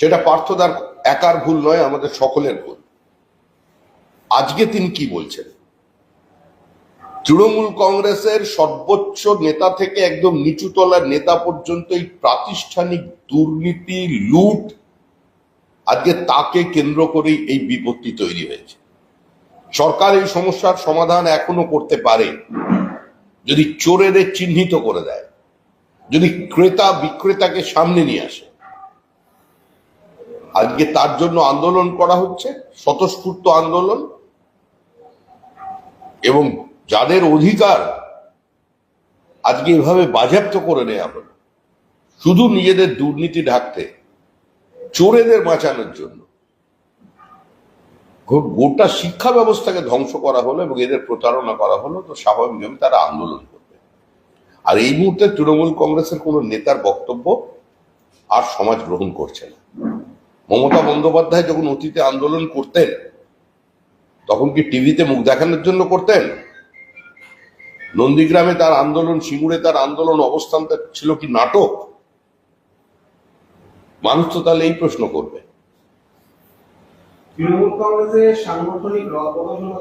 সেটা পার্থদার একার ভুল নয়, আমাদের সকলের ভুল। আজকে তিনি কি বলছেন? তৃণমূল কংগ্রেসের সর্বোচ্চ নেতা থেকে একদম নিচুতলার নেতা পর্যন্ত এই প্রাতিষ্ঠানিক দুর্নীতি, লুট, আজকে তাকে কেন্দ্র করেই এই বিপত্তি তৈরি হয়েছে। সরকার এই সমস্যার সমাধান এখনও করতে পারে। যদি চোরেদের চিহ্নিত করে দেয়, যদি ক্রেতা বিক্রেতাকে সামনে নিয়ে আসে আজকে তার জন্য আন্দোলন করা হচ্ছে, স্বতঃস্ফূর্ত আন্দোলন। এবং যাদের অধিকার আজকে এভাবে বাজেয়াপ্ত করে নেওয়া হলো শুধু নিজেদের দুর্নীতি ঢাকতে, চোরেদের বাঁচানোর জন্য। গোটা শিক্ষা ব্যবস্থাকে ধ্বংস করা হলো এবং এদের প্রতারণা করা হলো, তো স্বাভাবিকভাবে তারা আন্দোলন করবে। আর এই মুহূর্তে তৃণমূল কংগ্রেসের কোনো নেতার বক্তব্য আর সমাজ গ্রহণ করছে না। মমতা বন্দ্যোপাধ্যায় যখন অতীতে আন্দোলন করতেন তখন কি টিভিতে মুখ দেখানোর জন্য করতেন? নন্দীগ্রামে তার আন্দোলন সিঙ্গুরে তার আন্দোলন অবস্থানটা ছিল কি নাটক? মানুষ তো তাহলে এই প্রশ্ন করবে। তৃণমূল কংগ্রেসের সাংগঠনিক রদবদল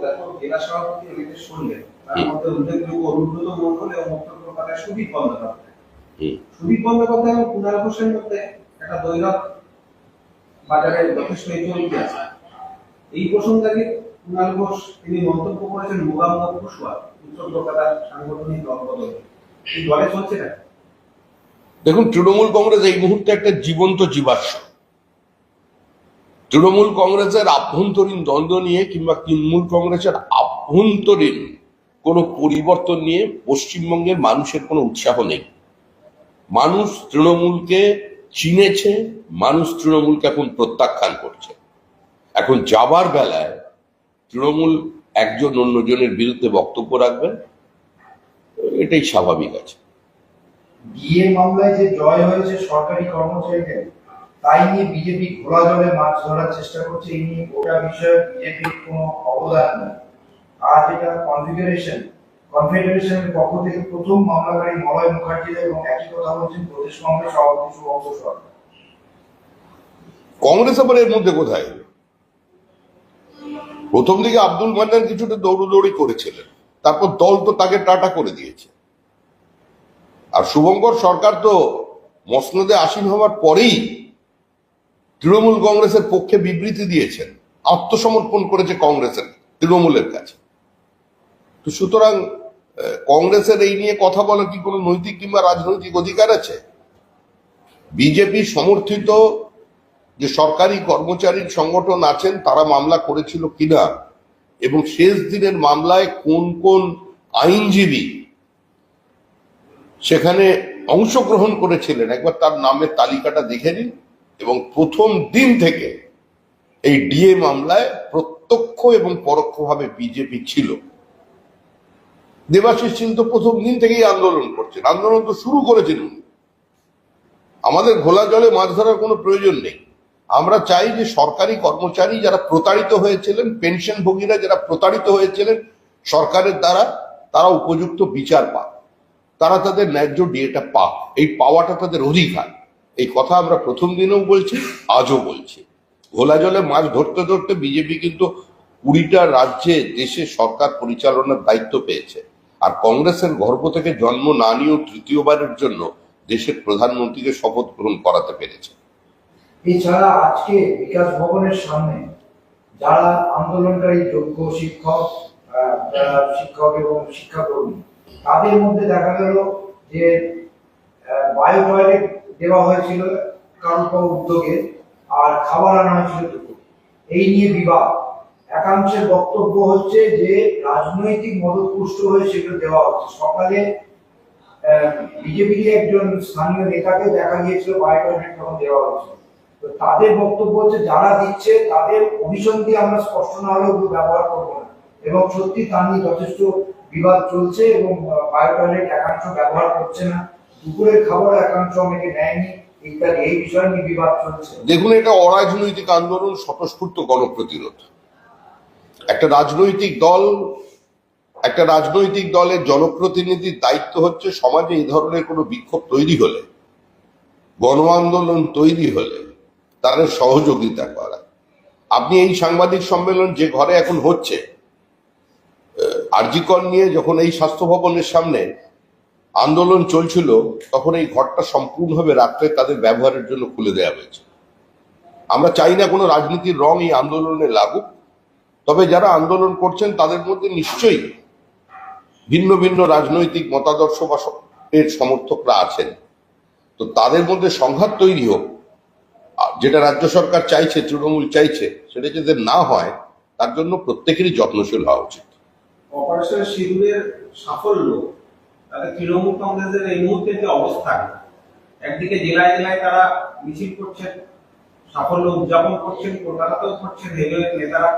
জেলা সভাপতি অনেকের শুনলেন তার মধ্যে উল্লেখযোগ্য অনুব্রত মন্ডল এবং বক্তব্য সুদীপ বন্দ্যোপাধ্যায়। সুদীপ বন্দ্যোপাধ্যায় এবং কুণাল ঘোষের মধ্যে একটা দৈরথ বাজারে যথেষ্ট চলতে আছে। এই প্রসঙ্গে কুণাল ঘোষ, তিনি মন্তব্য করেছেন মুগাম্ব কুশওয়াল উত্তর কলকাতার সাংগঠনিক রদবদল এই দলে চলছে না দেখুন, তৃণমূল কংগ্রেস এই মুহূর্তে একটা জীবন্ত জীবাশ্ম। তৃণমূল কংগ্রেসের আভ্যন্তরীণ দ্বন্দ্ব নিয়ে কিংবা তৃণমূল কংগ্রেসের আভ্যন্তরীণ কোনো পরিবর্তন নিয়ে পশ্চিমবঙ্গের মানুষের কোনো উৎসাহ নেই। মানুষ তৃণমূলকে চিনেছে, মানুষ তৃণমূলকে এখন প্রত্যাখ্যান করছে। এখন যাবার বেলায় তৃণমূল একজন অন্যজনের বিরুদ্ধে বক্তব্য রাখবেন এটাই স্বাভাবিক আছে। বিয়ে মামলায় যে জয় হয়েছে সরকারি কর্মচারীদের, তাই নিয়ে বিজেপি ঘোলা জলে মাছ ধরার চেষ্টা করছে, এই নিয়ে গোটা বিষয়ে বিজেপির কোনো অবদান নেই। আর যেটা কনফিগারেশন কনফেডারেশনের পক্ষ থেকে প্রথম মামলাকারী মলয় মুখার্জি এবং একই কথা বলছেন প্রদেশ কংগ্রেস সভাপতি শুভঙ্কর সরকার। কংগ্রেস আবার এর মধ্যে কোথায়? প্রথম দিকে আব্দুল মান্নান কিছুটা দৌড়দৌড়ি করেছিলেন। তারপর দল তো তাকে টাটা করে দিয়েছে। আর শুভঙ্কর সরকার তো মসনদে আসীন হওয়ার পরেই তৃণমূল কংগ্রেসের পক্ষে বিবৃতি দিয়েছেন, আত্মসমর্পণ করেছে কংগ্রেসের, তৃণমূলের কাছে। তো সুতরাং কংগ্রেসের এই নিয়ে কথা বলার কি কোনো নৈতিক কিংবা রাজনৈতিক অধিকার আছে? বিজেপি সমর্থিত যে সরকারি কর্মচারীর সংগঠন আছেন, তারা মামলা করেছিল কিনা? এবং শেষ দিনের মামলায় কোন কোন আইনজীবী সেখানে অংশগ্রহণ করেছিলেন? একবার তার নামের তালিকাটা দেখে নিন। এবং প্রথম দিন থেকে এই ডিএ মামলায় প্রত্যক্ষ এবং পরোক্ষভাবে বিজেপি ছিল। দেবাশিস সিং তো প্রথম দিন থেকেই আন্দোলন করছেন। আন্দোলন তো শুরু করেছেন। আমাদের ঘোলা জলে মাছ ধরার কোনো প্রয়োজন নেই। আমরা চাই যে সরকারি কর্মচারী যারা প্রতারিত হয়েছিলেন পেনশন ভোগীরা যারা প্রতারিত হয়েছিলেন, সরকারের দ্বারা তারা উপযুক্ত বিচার পাক। তারা তাদের ন্যায্য ডিএটা পাক। এই পাওয়াটা তাদের অধিকার। এই কথা আমরা প্রথম দিনেও বলছি, আজও বলছি। ঘোলা জলে মাছ ধরতে ধরতে বিজেপি কিন্তু কুড়িটা রাজ্যে, দেশে সরকার পরিচালনার দায়িত্ব পেয়েছে। আর কংগ্রেসের গর্ভ থেকে জন্ম না নিয়েও তৃতীয়বারের জন্য দেশের প্রধানমন্ত্রীকে শপথ গ্রহণ করাতে পেরেছে। এছাড়া আজকে বিকাশ ভবনের সামনে যারা আন্দোলনকারী যোগ্য শিক্ষক শিক্ষক এবং শিক্ষাকর্মী, তাদের মধ্যে দেখা গেল যে বায়ো টয়লেট দেওয়া হয়েছিল কারণ কারও উদ্যোগে আর খাবার আনা হয়েছিল এই নিয়ে বিবাদ। একাংশের বক্তব্য হচ্ছে যে, রাজনৈতিক মদতপুষ্ট হয়ে সেগুলো দেওয়া হচ্ছে। সকালে বিজেপির একজন স্থানীয় নেতাকে দেখা গিয়েছিল বায়ো টয়লেট তখন দেওয়া হয়েছিল। তো তাদের বক্তব্য হচ্ছে, যারা দিচ্ছে, তাদের অভিসন্ধি আমরা স্পষ্ট না হলেও ব্যবহার করব না। এবং সত্যি তা নিয়ে যথেষ্ট বিবাদ চলছে এবং বায়ো টয়লেট একাংশ ব্যবহার করছে না। দুপুরের খাবার একাংশ অনেকে নেয়নি। ইত্যাদি এই বিষয় নিয়ে বিবাদ চলছে। দেখুন, এটা অরাজনৈতিক আন্দোলন, স্বতঃস্ফূর্ত গণপ্রতিরোধ। একটা রাজনৈতিক দল, একটা রাজনৈতিক দলের জনপ্রতিনিধির দায়িত্ব হচ্ছে সমাজে এই ধরনের কোনো বিক্ষোভ তৈরি হলে গণ আন্দোলন তৈরি হলে তাদের সহযোগিতা করা। আপনি এই সাংবাদিক সম্মেলন যে ঘরে এখন হচ্ছে আরজিকর নিয়ে যখন এই স্বাস্থ্য ভবনের সামনে আন্দোলন চলছিল, তখন এই ঘরটা সম্পূর্ণভাবে রাত্রে তাদের ব্যবহারের জন্য খুলে দেওয়া হয়েছে। আমরা চাই না কোনো রাজনীতির রং এই আন্দোলনে লাগুক। তবে যারা আন্দোলন করছেন, তাদের মধ্যে নিশ্চয়ই ভিন্ন ভিন্ন রাজনৈতিক মতাদর্শ বা এর সমর্থকরা আছেন। তো তাদের মধ্যে সংঘাত তৈরি হোক যেটা রাজ্য সরকার চাইছে, তৃণমূল চাইছে, সেটা যাতে না হয়, তার জন্য প্রত্যেকেরই যত্নশীল হওয়া উচিত। সাফল্য এই মুহূর্তে যে অবস্থান একদিকে জেলায় জেলায় তারা সাফল্য উদযাপন করছেন, কলকাতাতেও করছেন রেলওয়ের নেতারা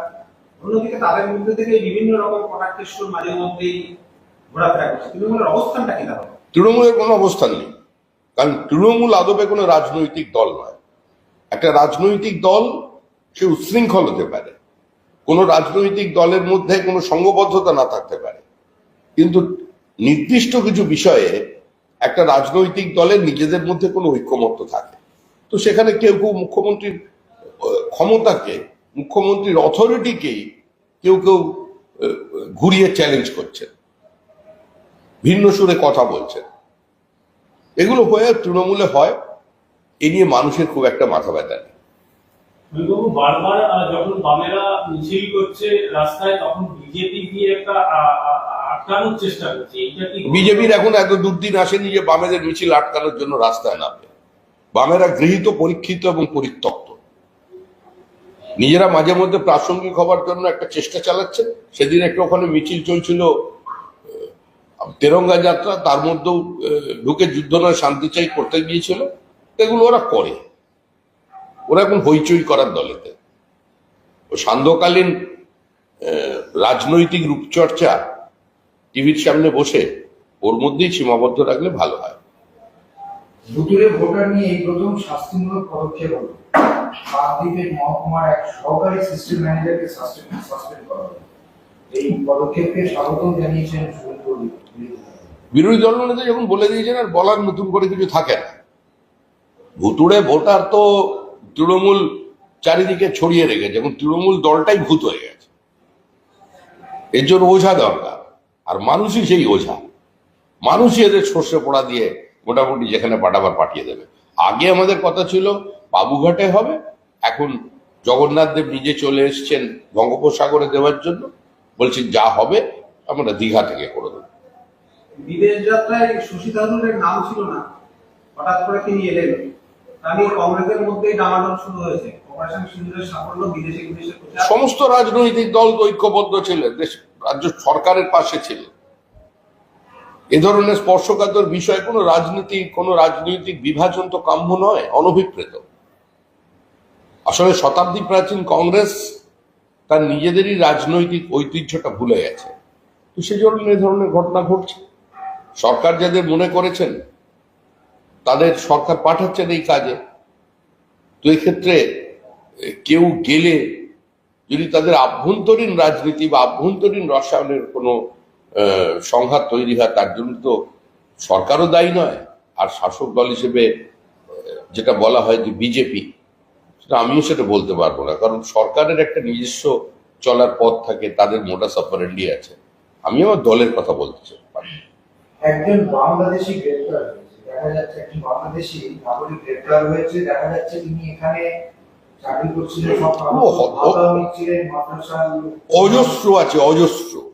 অন্যদিকে তাদের মধ্যে থেকে বিভিন্ন রকম কটাক্ষের মাঝে মধ্যেই ঘোরাফেরা করছে। তৃণমূলের অবস্থানটা কি দাঁড়াবে তৃণমূলের কোনো অবস্থান নেই। কারণ তৃণমূল আদবে কোনো রাজনৈতিক দল নয়। একটা রাজনৈতিক দল সে উচ্ছৃঙ্খল হতে পারে। কোনো রাজনৈতিক দলের মধ্যে কোনো সংঘবদ্ধতা না থাকতে পারে। কিন্তু নির্দিষ্ট কিছু বিষয়ে একটা রাজনৈতিক দলের নিজেদের মধ্যে কোনো ঐক্যমত্য থাকে। তো সেখানে কেউ কেউ মুখ্যমন্ত্রীর ক্ষমতাকে মুখ্যমন্ত্রীর অথরিটিকেই কেউ কেউ ঘুরিয়ে চ্যালেঞ্জ করছেন। ভিন্ন সুরে কথা বলছেন। এগুলো হয়ে তৃণমূলে হয় এ নিয়ে মানুষের খুব একটা মাথা ব্যথা নেই। বারবার যখন বামেরা মিছিল করছে রাস্তায় তখন বিজেপি গিয়ে একটা আ- আ- আটকানোর চেষ্টা করছে? বিজেপির এখন এত দুর্দিন আসেনি যে বামেদের মিছিল আটকানোর জন্য রাস্তায় নামবে। বামেরা গৃহীত পরীক্ষিত এবং পরিত্যক্ত। নিজেরা মাঝে মধ্যে প্রাসঙ্গিক হবার জন্য একটা চেষ্টা চালাচ্ছে সেদিন একটা ওখানে মিছিল চলছিল তেরঙ্গা যাত্রা, তার মধ্যেও ঢুকে যুদ্ধ নয় শান্তি চাই করতে গিয়েছিল। এগুলো ওরা করে। ওরা এখন হইচই করার দলেতে। ও সান্ধ্যকালীন রাজনৈতিক রূপচর্চা টিভির সামনে বসে, ওর মধ্যেই সীমাবদ্ধ রাখলে ভালো হয়। ভোটার নিয়ে এই প্রথম শাস্তিমূলক পদক্ষেপ হলো কাকদ্বীপের মহকুমার এক সহকারী সিস্টেম ম্যানেজারকে সাসপেন্ড করা হলো। এই পদক্ষেপকে স্বাগতম জানিয়েছেন বিরোধী দল নেতা যখন বলে দিয়েছেন আর বলার নতুন করে কিছু থাকে না। ভুতুড়ে ভোটার তো তৃণমূল চারিদিকে ছড়িয়ে রেখেছে। এবং তৃণমূল দলটাই ভূত হয়ে গেছে। এর জন্য ওঝা দরকার। আর মানুষই সেই ওঝা। মানুষই এদের সর্ষে পোড়া দিয়ে মোটামুটি যেখানে পাঠাবার পাঠিয়ে দেবে। আগে আমাদের কথা ছিল বাবুঘাটে হবে। এখন জগন্নাথ দেব নিজে চলে এসছেন বঙ্গোপসাগরে দেওয়ার জন্য। বলছেন যা হবে আমরা দীঘা থেকে করে দেবো। বিদেশ যাত্রায় শশী থারুরের নাম ছিল না। হঠাৎ করে তিনি এলেন। তা কংগ্রেসের মধ্যেই ডামাডোল শুরু হয়েছে। অপারেশন সিঁদুরের সাফল্য বিদেশে বিদেশে সমস্ত রাজনৈতিক দল ঐক্যবদ্ধ ছিলেন। দেশ রাজ্য সরকারের পাশে ছিলেন। এ ধরনের স্পর্শকাতর বিষয়ে কোনো রাজনীতি কোনো রাজনৈতিক বিভাজন তো কাম্য নয় অনভিপ্রেত। আসলে শতাব্দী প্রাচীন কংগ্রেস তার নিজেদেরই রাজনৈতিক ঐতিহ্যটা ভুলে গেছে। তো সেই জন্য ধরনের ঘটনা ঘটছে। সরকার যাদের মনে করেছেন, তাদের সরকার পাঠাচ্ছেন এই কাজে। তো এক্ষেত্রে কেউ গেলে যদি তাদের আভ্যন্তরীণ রাজনীতি বা আভ্যন্তরীণ রসায়নের কোনো সংঘাত তৈরি হয়, তার জন্য তো সরকারও দায়ী নয়। আর শাসক দল হিসেবে যেটা বলা হয় যে বিজেপি আমিও সেটা বলতে পারব না। কারণ সরকারের একটা নিজস্ব চলার পথ থাকে তাদের মোটাস অপারেন্ডি আছে। আমি আমার দলের কথা বলতে চাই। একজন বাংলাদেশি গ্রেপ্তার দেখা যাচ্ছে একজন বাংলাদেশি নাগরিক গ্রেপ্তার হয়েছে। দেখা যাচ্ছে তিনি এখানে চাকরি করছিলেন সব ও, হ- হ- ভাতা নিচ্ছিলেন মাদ্রাসা অজস্র আছে অজস্র।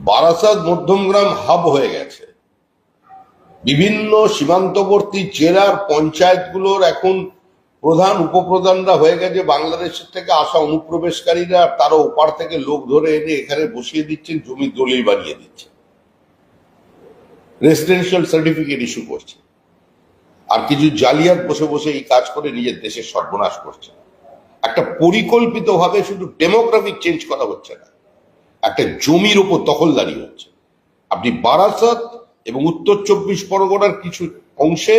বারাসাত মধ্যমগ্রাম হাব হয়ে গেছে। বিভিন্ন সীমান্তবর্তী জেলার পঞ্চায়েতগুলোর এখন প্রধান উপপ্রধানরা হয়ে গেছে বাংলাদেশের থেকে আসা অনুপ্রবেশকারীরা তারা ওপার থেকে লোক ধরে এনে এখানে বসিয়ে দিচ্ছেন, জমি দলিল বানিয়ে দিচ্ছে রেসিডেন্সিয়াল সার্টিফিকেট ইস্যু করছে। আর কিছু জালিয়াত বসে বসে এই কাজ করে নিজের দেশের সর্বনাশ করছে। একটা পরিকল্পিতভাবে শুধু ডেমোগ্রাফিক চেঞ্জ করা হচ্ছে না, একটা জমির উপর দখলদারি হচ্ছে। আপনি বারাসাত এবং উত্তর চব্বিশ পরগনার কিছু অংশে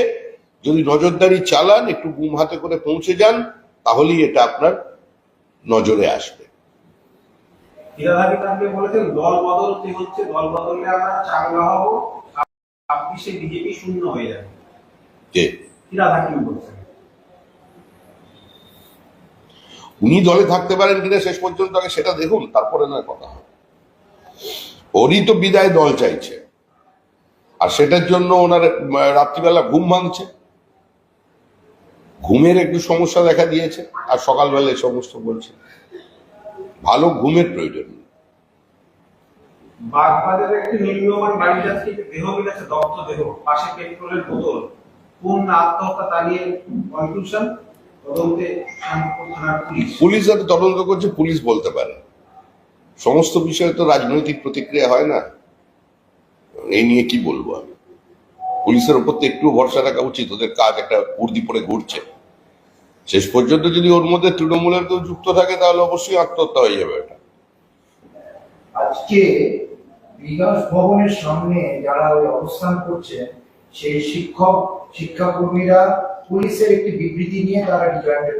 যদি নজরদারি চালান একটু গুম হাতে করে পৌঁছে যান তাহলেই এটা আপনার নজরে আসবে। বলেছেন দল বদল যে হচ্ছে দল বদলে আমরা চাঙ্গা হব ছাব্বিশে বিজেপি শূন্য হয়ে যাবে। যে হীরাধারী বলছেন? উনি দলে থাকতে পারেন কিনা শেষ পর্যন্ত আগে সেটা দেখুন তারপরে নয় কথা হবে। ওরই তো বিদায় দল চাইছে। আর সেটার জন্য ওনার রাত্রিবেলা ঘুম ভাঙছে। ঘুমের একটু সমস্যা দেখা দিয়েছে আর সকালবেলা এই সমস্ত বলছে। ভালো ঘুমের প্রয়োজন। বাগবাজারের একটি নিম্নমান বাড়ি যাত্রী দেহ মিলেছে দগ্ধ দেহ পাশে পেট্রোলের বোতল। কোন আত্মহত্যা তা নিয়ে কনক্লুশন? তদন্তে পুলিশ। পুলিশ যাতে তদন্ত করছে পুলিশ বলতে পারে। সমস্ত বিষয়ে তো রাজনৈতিক প্রতিক্রিয়া হয় না। এই নিয়ে কি বলব আমি? পুলিশের ওপর তো একটু ভরসা রাখা উচিত ওদের কাজ একটা উর্দি পরে ঘুরছে। শেষ পর্যন্ত যদি ওর মধ্যে তৃণমূলের কেউ যুক্ত থাকে তাহলে অবশ্যই আত্মহত্যা হয়ে যাবে এটা। আজকে বিকাশ ভবনের সামনে যারা ওই অবস্থান করছেন সেই শিক্ষক শিক্ষাকর্মীরা পুলিশের একটি বিবৃতি নিয়ে তারা ডিজয়েন্টেড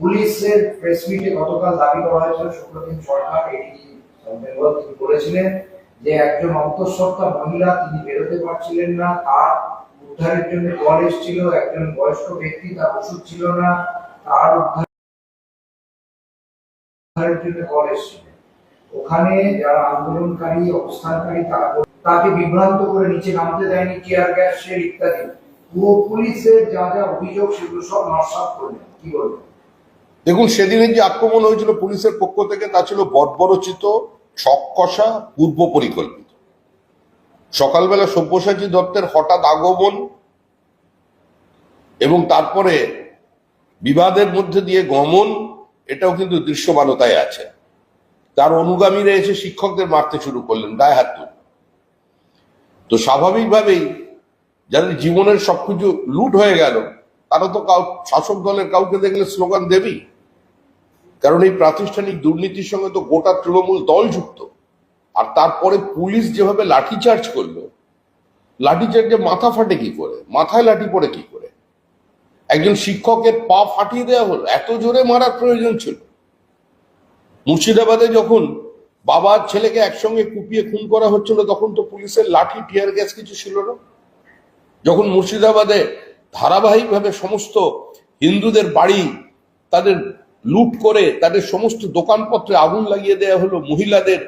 পুলিশের প্রেস মিটে গতকাল দাবি করা হয়েছিল সুপ্রতিম সরকার এডিজি বলেছিলেন যে একজন অন্তঃসত্ত্বা মহিলা তিনি বেরোতে পারছিলেন না তার উদ্ধারের জন্য কল এসেছিল, একজন বয়স্ক ব্যক্তি, তার ওষুধ ছিল না, তার উদ্ধারের জন্য কল এসেছিল। ওখানে যারা আন্দোলনকারী, অবস্থানকারী, তারা তাকে বিভ্রান্ত করে নিচে নামতে দেয়নি কেয়ার গ্যাস শেল ইত্যাদি। পুরো পুলিশের যা যা অভিযোগ, সেগুলো সব নস্বাত করলেন। কি বলবেন? দেখুন, সেদিনের যে আক্রমণ হয়েছিল পুলিশের পক্ষ থেকে, তা ছিল বর্বরচিত ছককষা পূর্ব পরিকল্পিত সকালবেলা সব্যসাচী দত্তের হঠাৎ আগমন এবং তারপরে বিবাদের মধ্যে দিয়ে গমন, এটাও কিন্তু দৃশ্যমানতায় আছে। তার অনুগামীরা এসে শিক্ষকদের মারতে শুরু করলেন, গায়ে হাত তুলে। তো স্বাভাবিকভাবেই যাদের জীবনের সবকিছু লুট হয়ে গেল, তারা তো কাউ, শাসক দলের কাউকে দেখলে স্লোগান দেবেই। কারণ এই প্রাতিষ্ঠানিক দুর্নীতির সঙ্গে তো গোটা তৃণমূল দল যুক্ত। আর তারপরে পুলিশ যেভাবে লাঠিচার্জ করল লাঠিচার্জে মাথা ফাটে কি করে? মাথায় লাঠি পড়ে কি করে? একজন শিক্ষকের পা ফাটিয়ে দেওয়া হলো, এত জোরে মারার প্রয়োজন ছিল। মুর্শিদাবাদে যখন বাবার ছেলেকে একসঙ্গে কুপিয়ে খুন করা হচ্ছিল, তখন তো পুলিশের লাঠি, টিয়ার গ্যাস কিছু ছিল না। যখন মুর্শিদাবাদে ধারাবাহিকভাবে সমস্ত হিন্দুদের বাড়ি তাদের লুট করে তাদের সমস্ত দোকানপত্রে আগুন লাগিয়ে দেওয়া হলো, মহিলাদের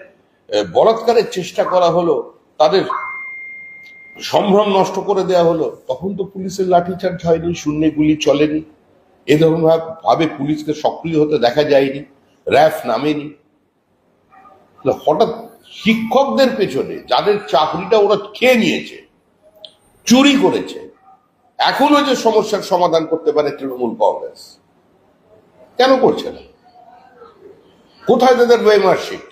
বলাৎকারের চেষ্টা করা হলো, তাদের সম্ভ্রম নষ্ট করে দেওয়া হলো, তখন তো পুলিশের লাঠিচার্জ হয়নি, শূন্যে গুলি চলেনি। এ ধরনের ভাবে পুলিশকে সক্রিয় হতে দেখা যায়নি, র্যাফ নামেনি। হঠাৎ শিক্ষকদের পেছনে যাদের চাকরিটা ওরা খেয়ে নিয়েছে, চুরি করেছে, এখনও যে সমস্যার সমাধান করতে পারে তৃণমূল কংগ্রেস, কেন করছে না? কোথায় তাদের ওয়েমার্কশিট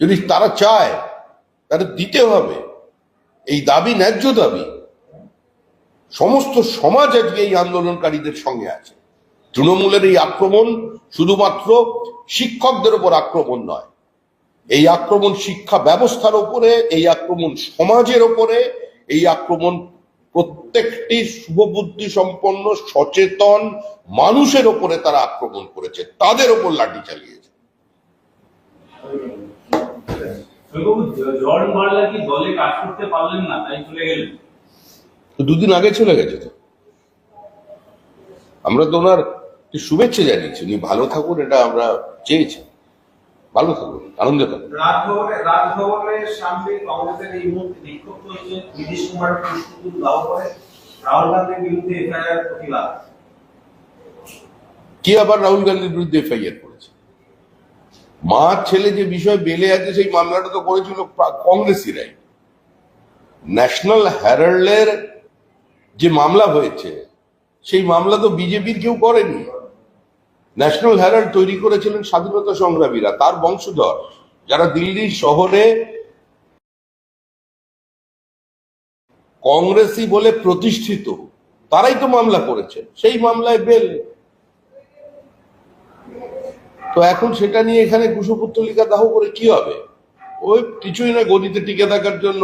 যদি তারা চায় তাদের দিতে হবে। এই দাবি ন্যায্য দাবি। সমস্ত সমাজ আজকে এই আন্দোলনকারীদের সঙ্গে আছে। তৃণমূলের এই আক্রমণ শুধুমাত্র শিক্ষকদের উপর আক্রমণ নয়। এই আক্রমণ শিক্ষা ব্যবস্থার উপরে, এই আক্রমণ সমাজের উপরে, এই আক্রমণ প্রত্যেকটি শুভবুদ্ধি সম্পন্ন, সচেতন মানুষের ওপরে তারা আক্রমণ করেছে। তাদের ওপর লাঠি চালিয়েছে। কি দলে কাজ করতে পারলেন না? তাই চলে গেলেন। দুদিন আগে চলে গেছে তো। আমরা তো ওনার শুভেচ্ছা জানিয়েছি। উনি ভালো থাকুন এটা আমরা চেয়েছি। ভালো থাকুন আনন্দে থাকুন। রাজভবনে রাজভবনের সামনে কংগ্রেসের এই মুহূর্তে বিক্ষোভ চলছে। নীতিশ কুমার পুষ্পতুল দাও করে রাহুল গান্ধীর বিরুদ্ধে এফআইআর প্রতিবাদ। কে আবার রাহুল গান্ধীর বিরুদ্ধে এফআইআর করেছে মা ছেলে যে বিষয় বেলে আছে, সেই মামলাটা তো করেছিল কংগ্রেসিরাই। ন্যাশনাল হ্যারাল্ডের যে মামলা হয়েছে, সেই মামলা তো বিজেপির কেউ করেনি। ন্যাশনাল হ্যারাল্ড তৈরি করেছিলেন স্বাধীনতা সংগ্রামীরা, তার বংশধর, যারা দিল্লির শহরে কংগ্রেসি বলে প্রতিষ্ঠিত, তারাই তো মামলা করেছে। সেই মামলায় বেল তো এখন সেটা নিয়ে এখানে কুশপুত্তলিকা দাহ করে কি হবে? ওই কিছুই না গদিতে টিকে থাকার জন্য